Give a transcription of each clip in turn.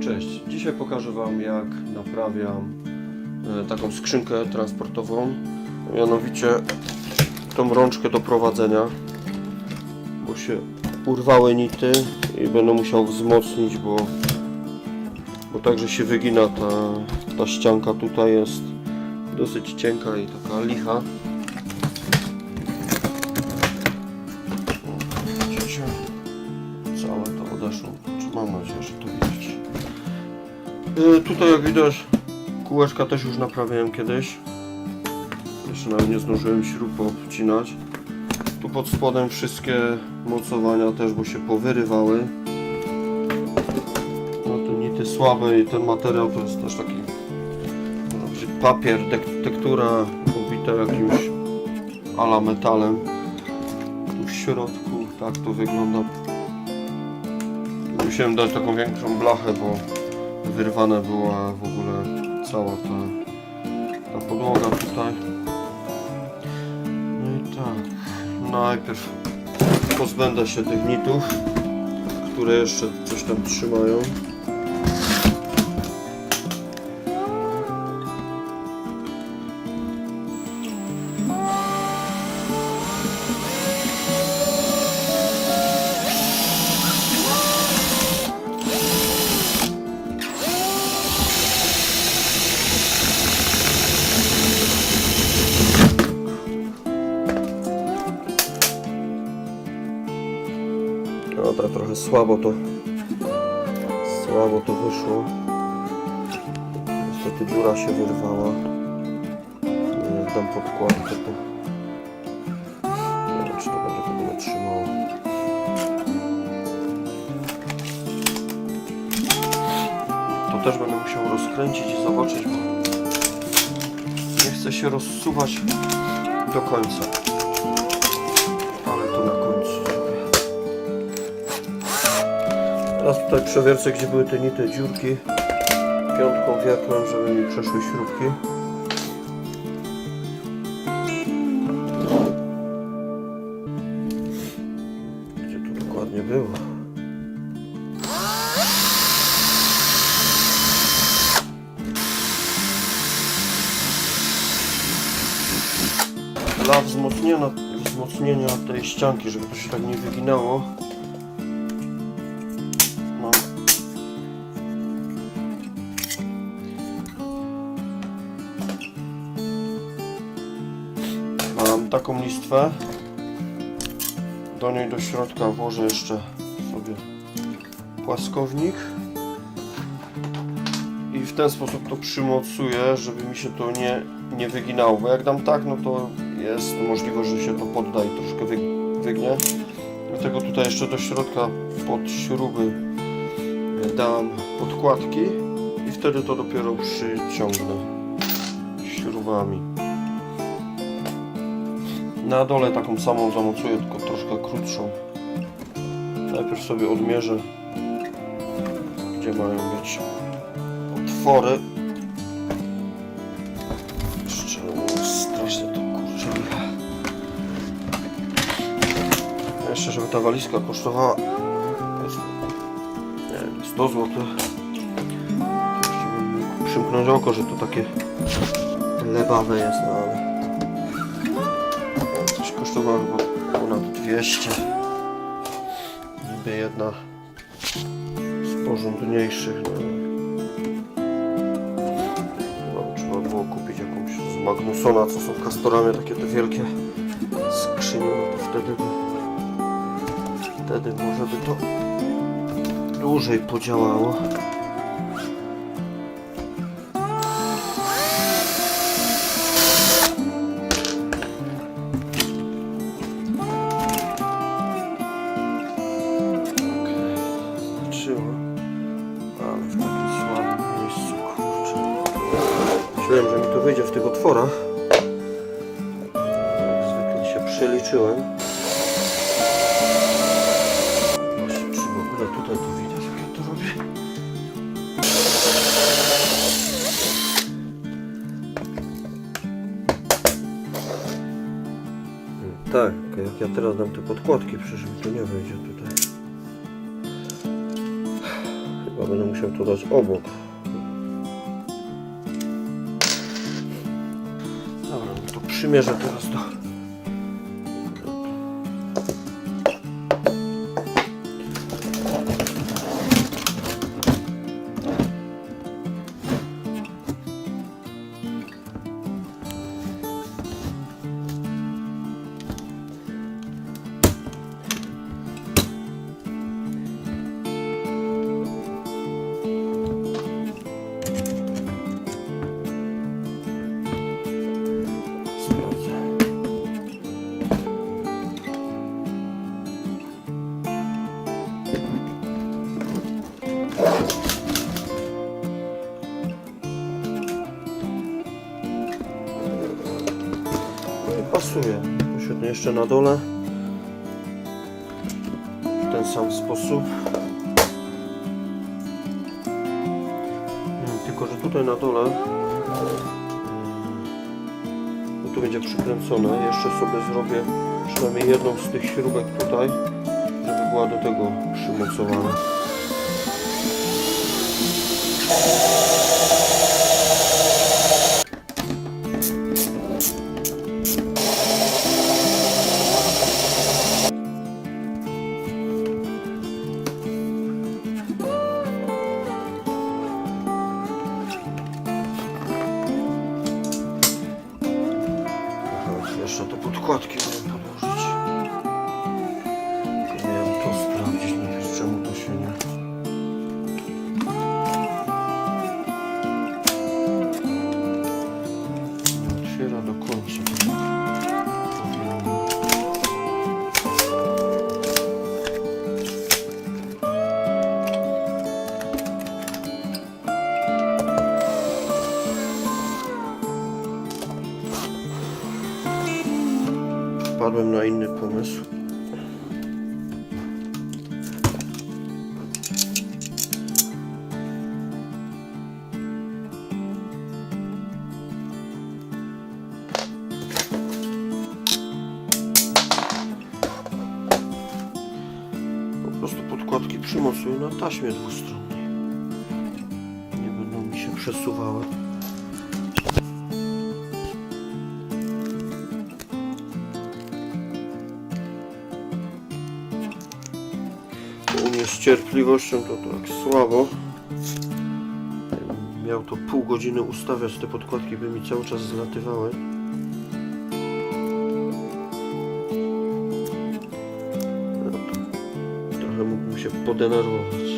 Cześć, dzisiaj pokażę Wam jak naprawiam e, taką skrzynkę transportową, mianowicie tą rączkę do prowadzenia, bo się urwały nity i będę musiał wzmocnić, bo, bo także się wygina ta, ta ścianka tutaj jest dosyć cienka i taka licha. Widzicie? Całe to odeszło. Mam nadzieję, że to widać. Y, Tutaj jak widać kółeczka też już naprawiałem kiedyś. Jeszcze nawet nie zdążyłem śrub obcinać. Tu pod spodem wszystkie mocowania też, bo się powyrywały. No te nity słabe i ten materiał to jest też taki powiedzieć, papier, tek- tektura ubita jakimś ala metalem. Tu w środku tak to wygląda. Musiałem dać taką większą blachę, bo wyrwana była w ogóle cała ta, ta podłoga tutaj. No i tak, najpierw pozbędę się tych nitów, które jeszcze coś tam trzymają. Słabo to słabo to wyszło. Niestety dziura się wyrwała. Jak dam podkładkę to nie wiem czy to będzie w ogóle trzymało. To też będę musiał rozkręcić i zobaczyć, bo nie chcę się rozsuwać do końca. Tutaj przewiercę, gdzie były te nite dziurki. Piątką wiertłem, żeby mi przeszły śrubki. Gdzie tu dokładnie było? Dla wzmocnienia, wzmocnienia tej ścianki, żeby to się tak nie wyginało, taką listwę. Do niej do środka włożę jeszcze sobie płaskownik. I w ten sposób to przymocuję, żeby mi się to nie, nie wyginało, bo jak dam tak, no to jest możliwość, że się to podda i troszkę wy, wygnie. Dlatego tutaj jeszcze do środka pod śruby dam podkładki i wtedy to dopiero przyciągnę śrubami. Na dole taką samą zamocuję, tylko troszkę krótszą. Najpierw sobie odmierzę, gdzie mają być otwory. Jeszcze strasznie to kurczę. Jeszcze żeby ta walizka kosztowała nie wiem, 100 zł. Przymknąć oko, że to takie lebawe jest, no ale coś kosztowało chyba ponad 200. Niby jedna z porządniejszych. No. Chyba trzeba było kupić jakąś z Magnusona, co są kastorami, takie te wielkie skrzynie, no to wtedy by wtedy może by to dłużej podziałało. Wyjdzie w tych otworach. Jak zwykle się przeliczyłem. Właśnie, w ogóle to widać, jak ja to robię? Tak, jak ja teraz dam te podkładki, przecież to nie wejdzie tutaj. Chyba będę musiał to dać obok. Przymierzę teraz do... jeszcze na dole. W ten sam sposób. Hmm, Tylko, że tutaj na dole tu będzie przykręcone. Jeszcze sobie zrobię przynajmniej jedną z tych śrubek tutaj, żeby była do tego przymocowana. Wpadłem na inny pomysł. Po prostu podkładki przymocuję na taśmie dwustronnej. Nie będą mi się przesuwały. Cierpliwością to tak słabo. Miał to pół godziny ustawiać, te podkładki by mi cały czas zlatywały. No trochę mógłbym się podenerwować.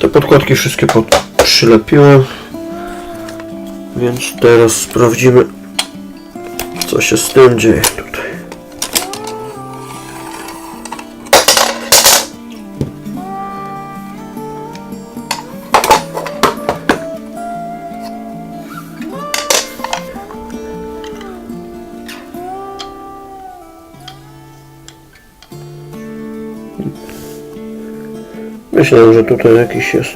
Te podkładki wszystkie pod... przylepiłem. Więc teraz sprawdzimy, co się z tym dzieje tutaj. Myślę, że tutaj jakiś jest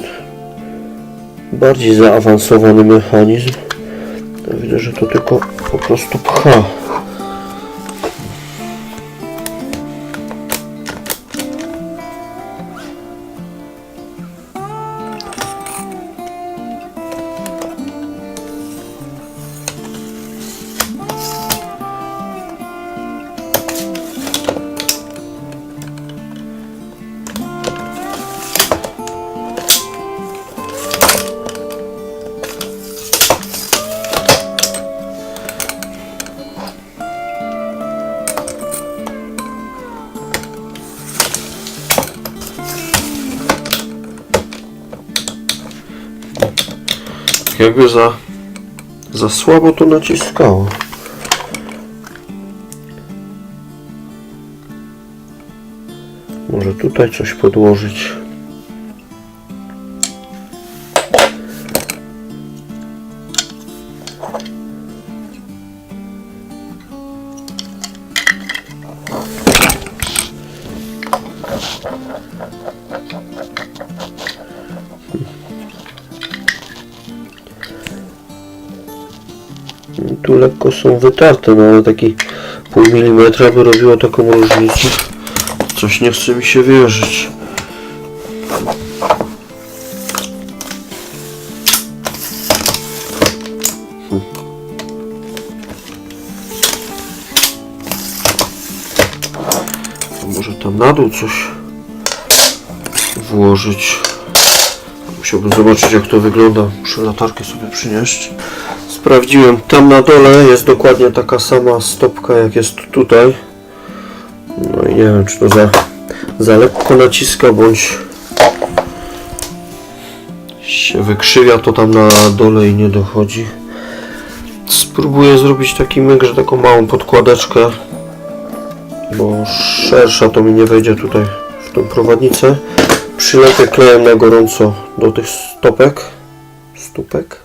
bardziej zaawansowany mechanizm. Widzę, że to tylko po prostu pcha. Jakby za, za słabo to naciskało. Może tutaj coś podłożyć. Tu lekko są wytarte, no ale taki pół milimetra by robiło taką różnicę. Coś nie chce mi się wierzyć. A Może tam na dół coś włożyć. Musiałbym zobaczyć jak to wygląda. Muszę latarkę sobie przynieść. Sprawdziłem, tam na dole jest dokładnie taka sama stopka jak jest tutaj. No i nie wiem czy to za, za lekko naciska bądź się wykrzywia to tam na dole i nie dochodzi. Spróbuję zrobić taki myk, że taką małą podkładeczkę bo szersza to mi nie wejdzie tutaj w tą prowadnicę. Przylepię klejem na gorąco do tych stopek. Stópek?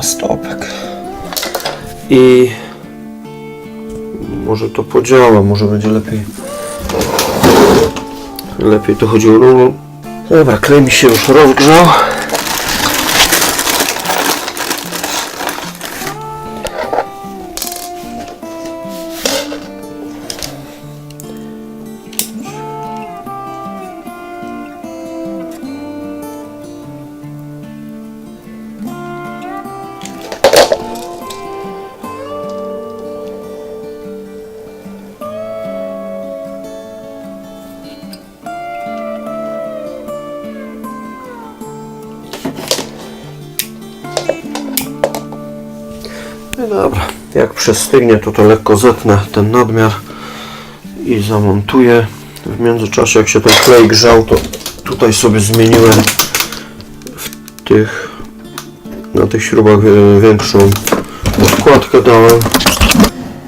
Chyba stopek. I może to podziała, może będzie lepiej. Lepiej to chodziło. Dobra, klej mi się już rozgrzał. No dobra, jak przestygnie to to lekko zetnę ten nadmiar i zamontuję. W międzyczasie jak się ten klej grzał to tutaj sobie zmieniłem w tych na tych śrubach większą podkładkę dałem.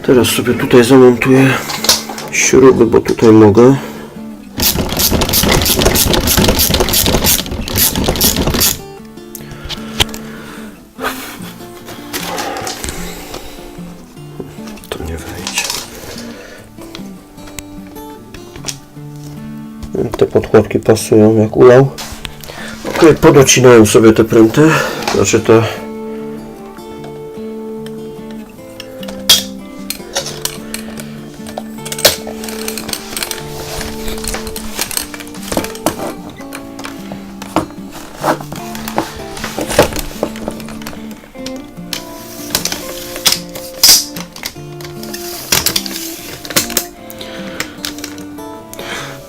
Teraz sobie tutaj zamontuję śruby, bo tutaj mogę. Te podkładki pasują jak ulał. Ok, podocinałem sobie te pręty. Znaczy te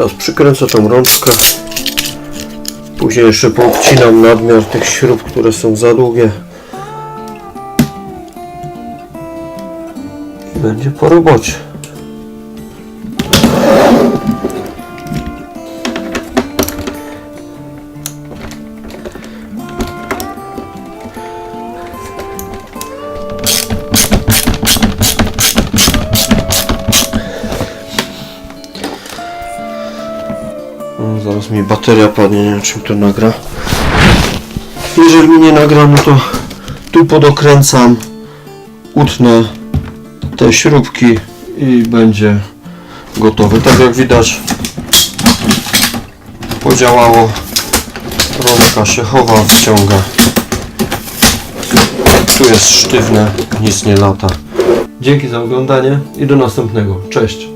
Teraz przykręcę tą rączkę. Później jeszcze poobcinam nadmiar tych śrub, które są za długie. I będzie po robocie. Zaraz mi bateria padnie, nie wiem czym to nagra. Jeżeli mi nie nagra, no to tu podokręcam, utnę te śrubki i będzie gotowy. Tak jak widać podziałało. Rączka się chowa, wciąga. Tu jest sztywne, nic nie lata. Dzięki za oglądanie i do następnego. Cześć!